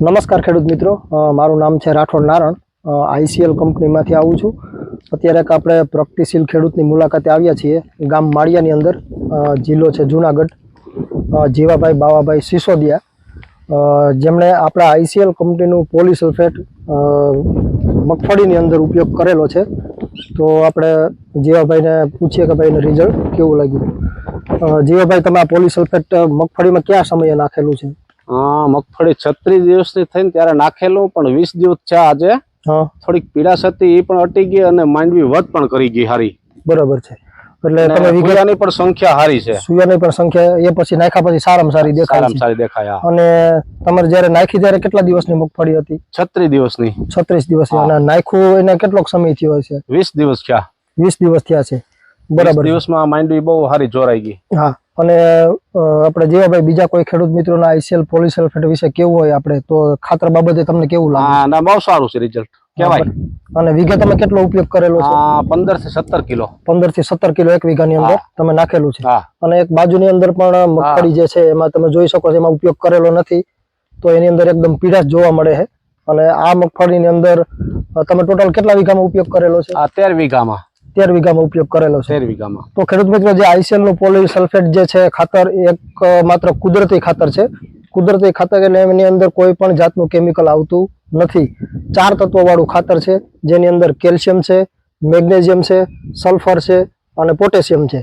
નમસ્કાર ખેડૂત મિત્રો. મારું નામ છે રાઠોડ નારણ આઈસીએલ કંપનીમાંથી આવું છું. અત્યારે આપણે પ્રગતિશીલ ખેડૂતની મુલાકાતે આવ્યા છીએ. ગામ માળિયાની અંદર જિલ્લો છે જુનાગઢ. જીવાભાઈ બાવાભાઈ સિસોદિયા. જેમણે આપણા આઈસીએલ કંપનીનું પોલિસલ્ફેટ મગફળીની અંદર ઉપયોગ કરેલો છે. તો આપણે જીવાભાઈને પૂછીએ કે ભાઈ એને રિઝલ્ટ કેવું લાગ્યું? જીવાભાઈ, તમે આ પોલિસલ્ફેટ મગફળીમાં કયા સમયે નાખેલું છે? મગફળી છત્રીસ દિવસની થઈને ત્યારે નાખેલું પણ વીસ દિવસ છે આજે. થોડીક પીડાશ હતી એ પણ અટી ગઈ અને માંડવી વધ પણ કરી ગઈ હારી. બરાબર છે. એટલે તમે પણ સંખ્યા હારી છે. સુયાની પણ સંખ્યા એ પછી નાખ્યા પછી સારામાં સારી દેખાય સારામાં સારી દેખાય અને તમારે જ્યારે નાખી ત્યારે કેટલા દિવસની મગફળી હતી? છત્રીસ દિવસની. છત્રીસ દિવસ હા. અને નાખ્યું એને કેટલોક સમય થયો છે વીસ દિવસ થયા. વીસ દિવસ થયા છે. બરાબર દિવસમાં માંડવી બહુ હારી જોરાઈ ગઈ. હા. અને આપણે જેવા ભાઈ બીજા કોઈ ખેડૂત મિત્રોના આઈસીએલ પોલીસ સલ્ફેટ વિશે કેવું હોય આપણે તો ખાતર બાબતે તમને કેવું લાગે? ના બહુ સારું છે રિઝલ્ટ કેવાય. અને વીઘે તમે કેટલો ઉપયોગ કરેલો છે? પંદરથી સત્તર કિલો. પંદરથી સત્તર કિલો એક વીઘાની અંદર તમે નાખેલું છે. અને એક બાજુની અંદર પણ મગફળી જે છે એમાં તમે જોઈ શકો છો એમાં ઉપયોગ કરેલો નથી. તો એની અંદર એકદમ પીડાશ જોવા મળે છે. અને આ મગફળીની અંદર તમે ટોટલ કેટલા વીઘામાં ઉપયોગ કરેલો છે? તેર વીઘામાં. તેર વીઘામાં ઉપયોગ કરેલો છે. તેર વીઘામાં. તો ખેડૂત મિત્રો જે આઈસીએલનું પોલિસલ્ફેટ જે છે ખાતર એક માત્ર કુદરતી ખાતર છે. કુદરતી ખાતર એટલે એની અંદર કોઈ પણ જાતનું કેમિકલ આવતું નથી. ચાર તત્વવાળું ખાતર છે જેની અંદર કેલ્શિયમ છે મેગ્નેશિયમ છે સલ્ફર છે અને પોટેશિયમ છે.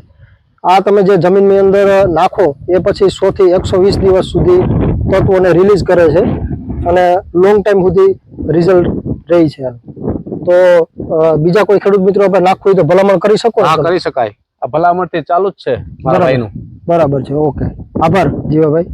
આ તમે જે જમીનની અંદર નાખો એ પછી સોથી એકસો વીસ દિવસ સુધી તત્વોને રિલીઝ કરે છે અને લોંગ ટાઈમ સુધી રિઝલ્ટ રહી છે. તો બીજા કોઈ ખેડૂત મિત્રો આપણે નાખવું હોય તો ભલામણ કરી શકો હા કરી શકાય. આ ભલામણ તે ચાલુ જ છે મારા ભાઈનું. બરાબર છે ઓકે. આભાર જીવાભાઈ.